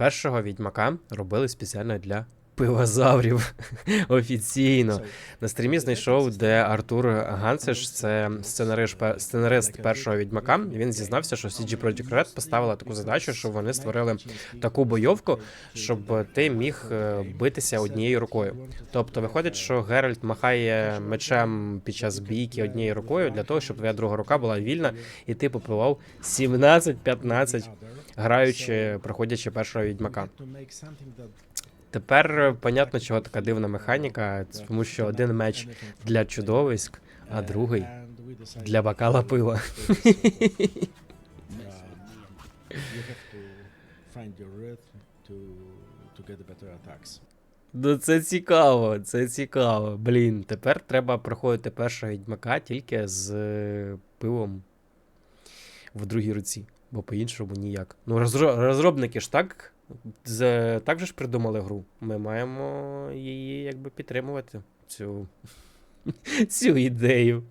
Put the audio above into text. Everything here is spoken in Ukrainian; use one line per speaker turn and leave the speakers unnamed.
Першого відьмака робили спеціально для пивозаврів. Офіційно. На стрімі знайшов, де Артур Гансеш, це сценарист, сценарист першого відьмака. Він зізнався, що CG Projekt Red поставила таку задачу, щоб вони створили таку бойовку, щоб ти міг е, битися однією рукою. Тобто виходить, що Геральт махає мечем під час бійки однією рукою для того, щоб твоя друга рука була вільна, і ти попивав 17-15, граючи, проходячи першого відьмака. Тепер е, понятно, чого така дивна механіка, тому що один меч для чудовиськ, а другий для бокала пива. Ну це цікаво, це цікаво. Блін, тепер треба проходити першого відьмака тільки з е, пивом в другій руці, бо по-іншому ніяк. Ну, розробники ж так, з, так же ж придумали гру. Ми маємо її якби підтримувати, цю, цю ідею.